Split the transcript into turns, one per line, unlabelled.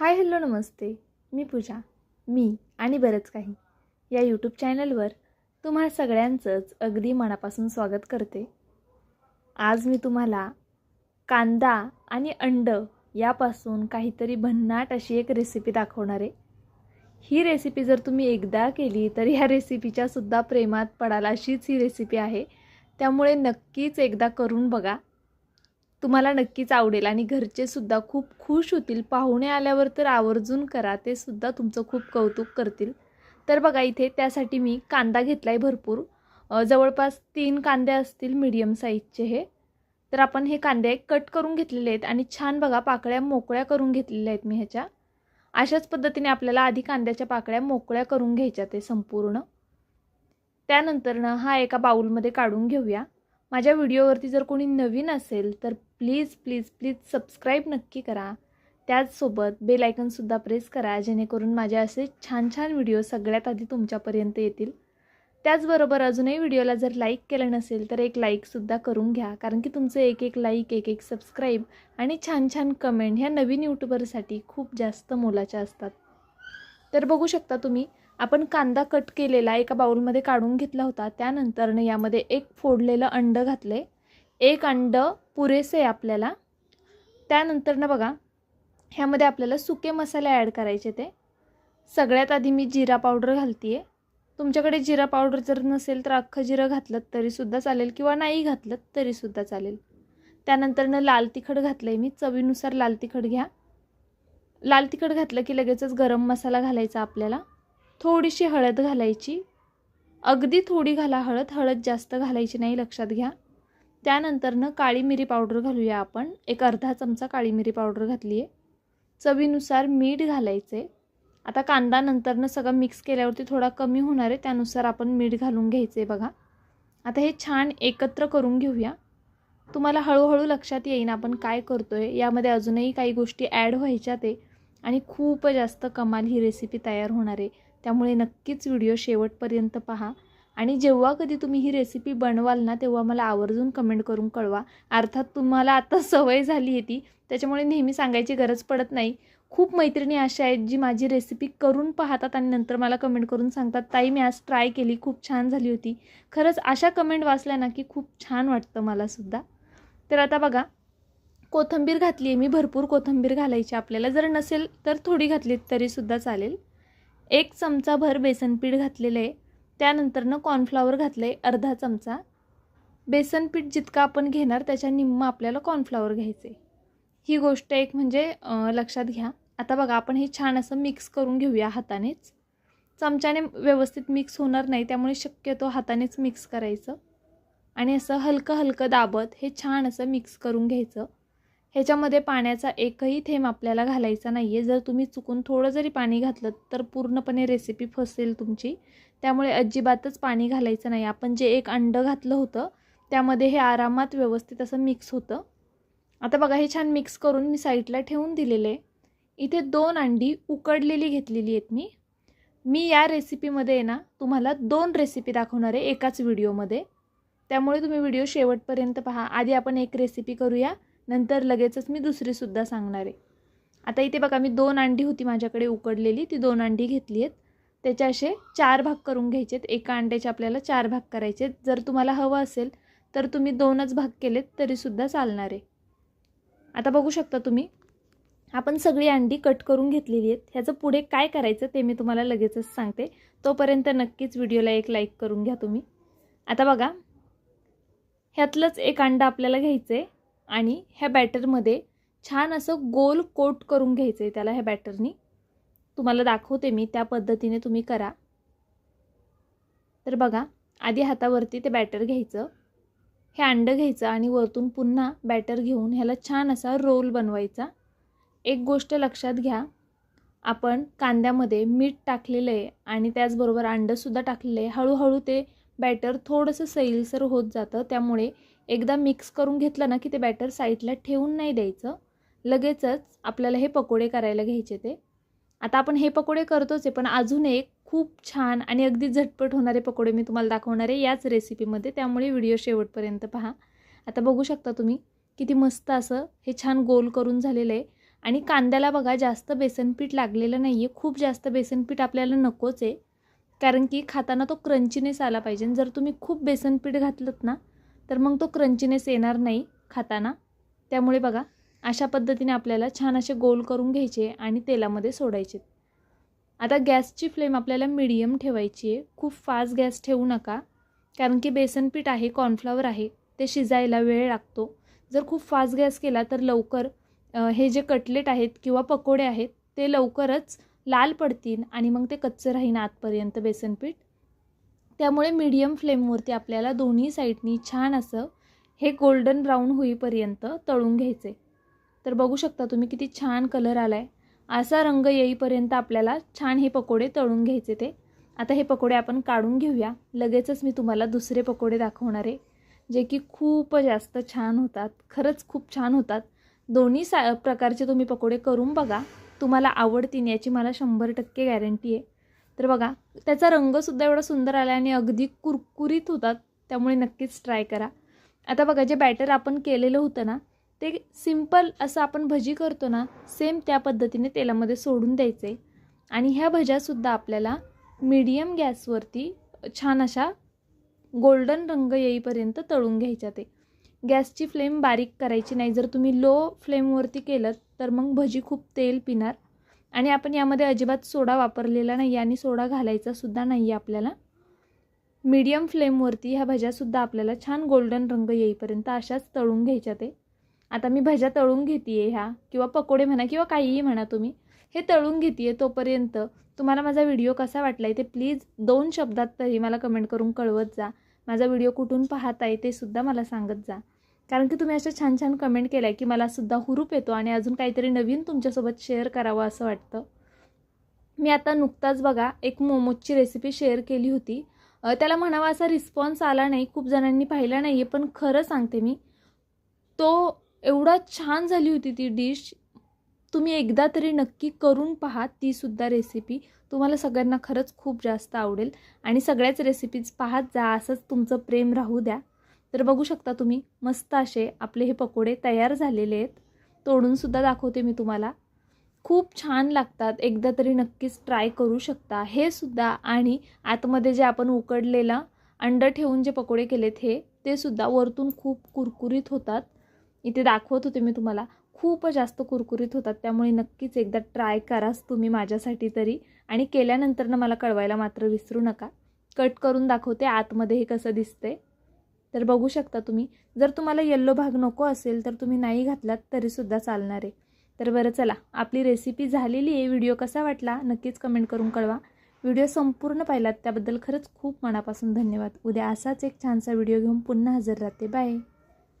Hi hello नमस्ते. मी पूजा. मी आणि बरंच काही. या यूट्यूब चॅनलवर तुम्हा सगळ्यांचंच अगदी मनापासून स्वागत करते. आज मी तुम्हाला कांदा आणि अंड यापासून काहीतरी भन्नाट अशी एक रेसिपी दाखवणार आहे. ही रेसिपी जर तुम्ही एकदा केली तर ह्या रेसिपीच्यासुद्धा प्रेमात पडाल अशीच ही रेसिपी आहे. त्यामुळे नक्कीच एकदा करून बघा. तुम्हाला नक्कीच आवडेल आणि घरचे सुद्धा खूप खुश होतील. पाहुणे आल्यावर तर आवर्जून करा ते सुद्धा तुमचं खूप कौतुक करतील. तर बघा इथे त्यासाठी मी कांदा घेतला आहे भरपूर जवळपास तीन कांदे असतील मीडियम साईजचे हे. तर आपण हे कांदे कट करून घेतलेले आहेत आणि छान बघा पाकळ्या मोकळ्या करून घेतलेल्या आहेत मी ह्याच्या. अशाच पद्धतीने आपल्याला आधी कांद्याच्या पाकळ्या मोकळ्या करून घ्यायच्या ते संपूर्ण. त्यानंतरनं हा एका बाऊलमध्ये काढून घेऊया. माझ्या व्हिडिओवरती जर कोणी नवीन असेल तर प्लीज प्लीज प्लीज सबस्क्राईब नक्की करा. त्याचसोबत बेल आयकनसुद्धा प्रेस करा जेणेकरून माझे असे छान छान व्हिडिओ सगळ्यात आधी तुमच्यापर्यंत येतील. त्याचबरोबर अजूनही व्हिडिओला जर लाईक केलं नसेल तर एक लाईकसुद्धा करून घ्या कारण की तुमचं एक एक लाईक एक एक सबस्क्राईब आणि छान छान कमेंट ह्या नवीन यूट्यूबरसाठी खूप जास्त मोलाच्या असतात. तर बघू शकता तुम्ही आपण कांदा कट केलेला एका बाउलमध्ये काढून घेतला होता. त्यानंतरनं यामध्ये एक फोडलेलं अंड घातले एक अंड पुरेसे आहे आपल्याला. त्यानंतरनं बघा ह्यामध्ये आपल्याला सुके मसाले ॲड करायचे ते. सगळ्यात आधी मी जिरा पावडर घालते आहे तुमच्याकडे जिरा पावडर जर नसेल तर अख्खं जिरं घातलं तरीसुद्धा चालेल किंवा नाही घातलं तरीसुद्धा चालेल. त्यानंतरनं लाल तिखट घातलं आहे मी. चवीनुसार लाल तिखट घ्या. लाल तिखट घातलं की लगेचच गरम मसाला घालायचा आपल्याला. थोडीशी हळद घालायची. अगदी थोडी घाला हळद हळद जास्त घालायची नाही लक्षात घ्या. त्यानंतरनं काळी मिरी पावडर घालूया आपण. एक अर्धा चमचा काळी मिरी पावडर घातली आहे चवीनुसार मीठ घालायचं आहे आता कांदा नंतरनं सगळं मिक्स केल्यावरती थोडा कमी होणार आहे त्यानुसार आपण मीठ घालून घ्यायचं आहे बघा. आता हे छान एकत्र करून घेऊया. तुम्हाला हळूहळू लक्षात येईन आपण काय करतो आहे यामध्ये अजूनही काही गोष्टी ॲड व्हायच्या ते. आणि खूप जास्त कमाल ही रेसिपी तयार होणार आहे. त्यामुळे नक्कीच व्हिडिओ शेवटपर्यंत पहा. आणि जेव्हा कधी तुम्ही ही रेसिपी बनवाल ना तेव्हा मला आवर्जून कमेंट करून कळवा. अर्थात तुम्हाला आता सवय झाली आहे ती. त्याच्यामुळे नेहमी सांगायची गरज पडत नाही. खूप मैत्रिणी अशा आहेत जी माझी रेसिपी करून पाहतात आणि नंतर मला कमेंट करून सांगतात ताई मी आज ट्राय केली खूप छान झाली होती. खरंच अशा कमेंट वाचल्या ना की खूप छान वाटतं मलासुद्धा तर आता बघा कोथंबीर घातली आहे. मी भरपूर कोथंबीर घालायची. आपल्याला जर नसेल तर थोडी घातली तरीसुद्धा चालेल. एक चमचाभर बेसन पीठ घातलेलं आहे. त्यानंतरनं कॉर्नफ्लावर घातलं आहे अर्धा चमचा. बेसन पीठ जितकं आपण घेणार त्याच्या निम्म आपल्याला कॉर्नफ्लावर आहे ही गोष्ट एक म्हणजे लक्षात घ्या. आता बघा आपण हे छान असं मिक्स करून घेऊया हातानेच. चमच्याने व्यवस्थित मिक्स होणार नाही त्यामुळे शक्यतो हातानेच मिक्स करायचं. आणि असं हलकं हलकं दाबत हे छान असं मिक्स करून घ्यायचं. ह्याच्यामध्ये पाण्याचा एकही थेंब आपल्याला घालायचा नाही आहे जर तुम्ही चुकून थोडं जरी पाणी घातलं तर पूर्णपणे रेसिपी फसेल तुमची. त्यामुळे अजिबातच पाणी घालायचं नाही. आपण जे एक अंडं घातलं होतं त्यामध्ये हे आरामात व्यवस्थित असं मिक्स होतं. आता बघा हे छान मिक्स करून मी साईडला ठेवून दिलेले. इथे दोन अंडी उकडलेली घेतलेली आहेत मी. मी या रेसिपीमध्ये आहे ना तुम्हाला दोन रेसिपी दाखवणार आहे एकाच व्हिडिओमध्ये त्यामुळे तुम्ही व्हिडिओ शेवटपर्यंत पहा. आधी आपण एक रेसिपी करूया. नंतर लगेचच मी दुसरीसुद्धा सांगणार आहे. आता इथे बघा मी दोन अंडी होती माझ्याकडे उकडलेली ती दोन अंडी घेतली आहेत. त्याचे असे चार भाग करून घ्यायचे आहेत एका अंड्याचे आपल्याला चार भाग करायचे आहेत जर तुम्हाला हवं असेल तर तुम्ही दोनच भाग केलेत तरीसुद्धा चालणार आहे. आता बघू शकता तुम्ही आपण सगळी अंडी कट करून घेतलेली आहेत. ह्याचं पुढे काय करायचं ते मी तुम्हाला लगेचच सांगते. तोपर्यंत नक्कीच व्हिडिओला एक लाईक करून घ्या तुम्ही. आता बघा ह्यातलंच एक अंडा आपल्याला घ्यायचं आहे आणि ह्या बॅटरमध्ये छान असं गोल कोट करून घ्यायचं आहे त्याला ह्या बॅटरनी. तुम्हाला दाखवते मी त्या पद्धतीने तुम्ही करा. तर बघा आधी हातावरती ते बॅटर घ्यायचं. हे अंडं घ्यायचं आणि वरतून पुन्हा बॅटर घेऊन ह्याला छान असा रोल बनवायचा. एक गोष्ट लक्षात घ्या आपण कांद्यामध्ये मीठ टाकलेलं आहे आणि त्याचबरोबर अंडंसुद्धा टाकलेलं आहे हळूहळू ते बॅटर थोडंसं सैलसर होत जातं त्यामुळे एकदा मिक्स करून घेतलं ना की ते बॅटर साईडला ठेवून नाही द्यायचं. लगेचच आपल्याला हे पकोडे करायला घ्यायचे ते. आता आपण हे पकोडे करतोच आहे पण अजून एक खूप छान आणि अगदी झटपट होणारे पकोडे मी तुम्हाला दाखवणार आहे याच रेसिपीमध्ये त्यामुळे व्हिडिओ शेवटपर्यंत पहा. आता बघू शकता तुम्ही किती मस्त असं हे छान गोल करून झालेलं आहे. आणि कांद्याला बघा जास्त बेसनपीठ लागलेलं नाही आहे खूप जास्त बेसनपीठ आपल्याला नकोच आहे. कारण की खाताना तो क्रंचीनेस आला पाहिजे. जर तुम्ही खूप बेसनपीठ घातलं ना तर मग तो क्रंचीनेस येणार नाही खाताना. त्यामुळे बघा अशा पद्धतीने आपल्याला छान असे गोल करून घ्यायचे आणि तेलामध्ये सोडायचे. आता गॅसची फ्लेम आपल्याला मिडियम ठेवायची आहे. खूप फास्ट गॅस ठेवू नका. कारण की बेसनपीठ आहे कॉर्नफ्लॉवर आहे ते शिजायला वेळ लागतो. जर खूप फास्ट गॅस केला तर लवकर हे जे कटलेट आहेत किंवा पकोडे आहेत ते लवकरच लाल पडतील आणि मग ते कच्चं राहीन आतपर्यंत बेसनपीठ त्यामुळे मीडियम फ्लेमवरती आपल्याला दोन्ही साईडनी छान असं हे गोल्डन ब्राऊन होईपर्यंत तळून घ्यायचे. तर बघू शकता तुम्ही किती छान कलर आला आहे असा रंग येईपर्यंत आपल्याला छान हे पकोडे तळून घ्यायचे ते. आता हे पकोडे आपण काढून घेऊया. लगेचच मी तुम्हाला दुसरे पकोडे दाखवणार आहे जे की खूप जास्त छान होतात. खरंच खूप छान होतात. दोन्ही सा प्रकारचे तुम्ही पकोडे करून बघा. तुम्हाला आवडतील याची मला शंभर टक्के गॅरंटी आहे. तर बघा त्याचा रंगसुद्धा एवढा सुंदर आला आणि अगदी कुरकुरीत होतात त्यामुळे नक्कीच ट्राय करा. आता बघा जे बॅटर आपण केलेलं होतं ना ते सिंपल असं आपण भजी करतो ना सेम त्या पद्धतीने तेलामध्ये सोडून द्यायचे आणि ह्या भज्यासुद्धा आपल्याला मीडियम गॅसवरती छान अशा गोल्डन रंग येईपर्यंत तळून घ्यायच्या ते. गॅसची फ्लेम बारीक करायची नाही. जर तुम्ही लो फ्लेमवरती केलं तर मग भजी खूप तेल पिणार. आणि आपण यामध्ये अजिबात सोडा वापरलेला नाही आणि सोडा घालायचा सुद्धा नाही आहे आपल्याला मीडियम फ्लेमवरती ह्या भज्यासुद्धा आपल्याला छान गोल्डन रंग येईपर्यंत अशाच तळून घ्यायच्या ते. आता मी भज्या तळून घेते आहे ह्या किंवा पकोडे म्हणा किंवा काहीही म्हणा तुम्ही हे तळून घेते आहे तोपर्यंत तुम्हाला माझा व्हिडिओ कसा वाटला आहे ते प्लीज दोन शब्दात तरी मला कमेंट करून कळवत जा. माझा व्हिडिओ कुठून पाहताय ते सुद्धा मला सांगत जा. कारण की तुम्ही अशा छान छान कमेंट केल्या की मला सुद्धा हुरूप येतो आणि अजून काहीतरी नवीन तुमच्यासोबत शेअर करावं असं वाटतं. मी आता नुकताच बघा एक मोमोजची रेसिपी शेअर केली होती. त्याला म्हणावा असा रिस्पॉन्स आला नाही खूप जणांनी पाहिला नाही आहे पण खरं सांगते मी तो एवढा छान झाली होती ती डिश तुम्ही एकदा तरी नक्की करून पहा तीसुद्धा रेसिपी तुम्हाला सगळ्यांना खरंच खूप जास्त आवडेल. आणि सगळ्याच रेसिपीज पाहत जा असंच तुमचं प्रेम राहू द्या. तर बघू शकता तुम्ही मस्त असे आपले हे पकोडे तयार झालेले आहेत. तोडूनसुद्धा दाखवते मी तुम्हाला. खूप छान लागतात एकदा तरी नक्कीच ट्राय करू शकता. हे सुद्धा आणि आतमध्ये जे आपण उकडलेलं अंडं ठेवून जे पकोडे केलेत हे ते सुद्धा वरतून खूप कुरकुरीत होतात. इथे दाखवत होते मी तुम्हाला खूप जास्त कुरकुरीत होतात. त्यामुळे नक्कीच एकदा ट्राय कराच तुम्ही माझ्यासाठी तरी. आणि केल्यानंतरनं मला कळवायला मात्र विसरू नका. कट करून दाखवते आतमध्ये हे कसं दिसते तर बघू शकता तुम्ही. जर तुम्हाला येल्लो भाग नको असेल तर तुम्ही नाही घातलात तरीसुद्धा चालणार आहे. तर बरं चला आपली रेसिपी झालेली आहे. व्हिडिओ कसा वाटला नक्कीच कमेंट करून कळवा. व्हिडिओ संपूर्ण पाहिलात त्याबद्दल खरंच खूप मनापासून धन्यवाद. उद्या असाच एक छानसा व्हिडिओ घेऊन पुन्हा हजर राहते. बाय